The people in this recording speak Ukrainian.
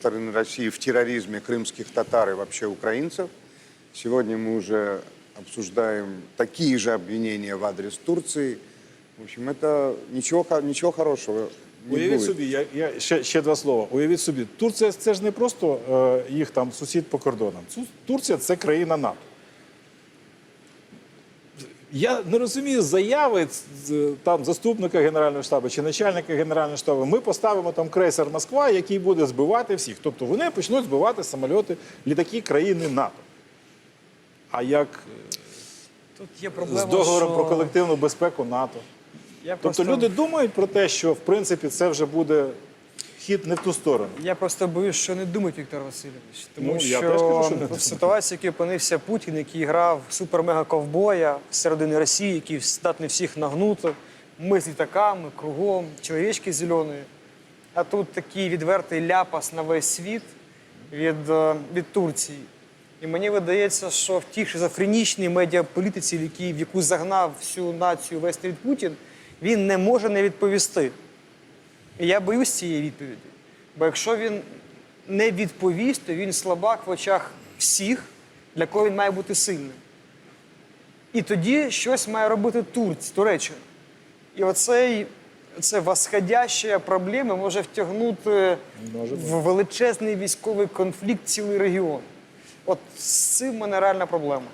стороны России в терроризме крымских татар и вообще украинцев. Сегодня мы уже обсуждаем такие же обвинения в адрес Турции. В общем, это ничего, ха- ничего хорошего не Уявіть будет. собі, я, я ще, ще два слова. Уявіть собі, Турція це ж не просто е, їх там сусід по кордонам. Цу- Турція це країна НАТО. Я не розумію заяви там заступника Генерального штабу чи начальника Генерального штабу. Ми поставимо там крейсер Москва, який буде збивати всіх. Тобто вони почнуть збивати самольоти, літаки країни НАТО. А як е, Тут є з договором що про колективну безпеку НАТО? я Тобто просто, люди думають про те, що в принципі це вже буде хід не в ту сторону. Я просто боюсь, що не думають Віктор Васильович. Тому Ну, що кажу, що не в ситуації, в якій опинився Путін, який грав супер-мега-ковбоя середини Росії, який здатний всіх нагнути, ми з літаками, кругом, чоловічки зелені. А тут такий відвертий ляпас на весь світ від, е, від Турції. І мені видається, що в тій шизофренічній медіаполітиці, в яку загнав всю націю весь світ Путін, він не може не відповісти. І я боюсь цієї відповіді. Бо якщо він не відповість, то він слабак в очах всіх, для кого він має бути сильним. І тоді щось має робити Турць, Туреччина. І оцей, це восходяща проблема може втягнути Може в величезний військовий конфлікт цілий регіон. От з цим в мене реальна проблема.